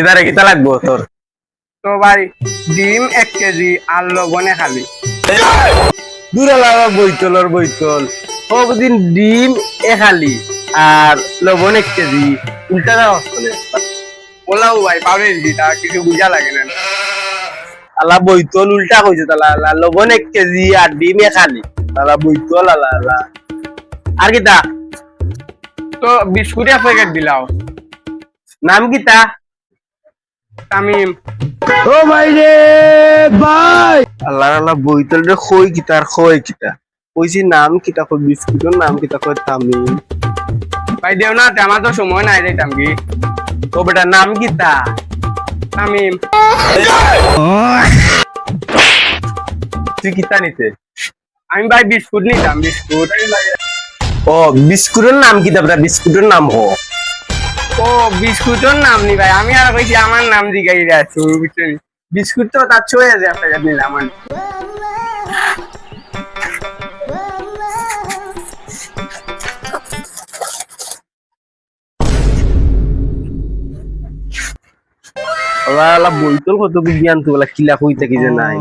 কিদারে কিতা লাগবো তোর? তো ভাই ডিম এক কেজি আর লবণে খালি দূরে লাগা বইতলর বইতল সবদিন ডিম এ খালি আর লবণ এক কেজি। উল্টা হচ্ছে বলাও ভাই পাবে তা কিছু বুঝা লাগে না। আলা বইতল উল্টা কইছে তালা আলা লবণ এক কেজি আর ডিম এ খালি। তালা বইতল আলা আলা আর কিতা? তো বিস্কুটের প্যাকেট দিলাও। নাম কিতা? তামিম। ও ভাই রে ভাই। আল্লাহ আল্লাহ বইতল রে খই কিতা আর খই কিতা। কইছি নাম কিতা কই বিস্কুটের নাম কিতা কই তামিম। ভাই দেও না আমার তো সময় নাই যাইতাম কি ও বেটা নাম কিতা? তামিম। তুই কিতা নিতে? আমি ভাই বিস্কুট নিতাম বিস্কুট। ও বিস্কুটের নাম কিতা বেটা? বিস্কুটের নাম হো। ও বিস্কুটের নাম নি ভাই। আমি আর কইছি আমার নাম জিগাই আছি বুঝছেন বিস্কুট তো তার ছয় আমি। বইতল কত বিজ্ঞান তো বলা কিলা কই থাকি যে নাই।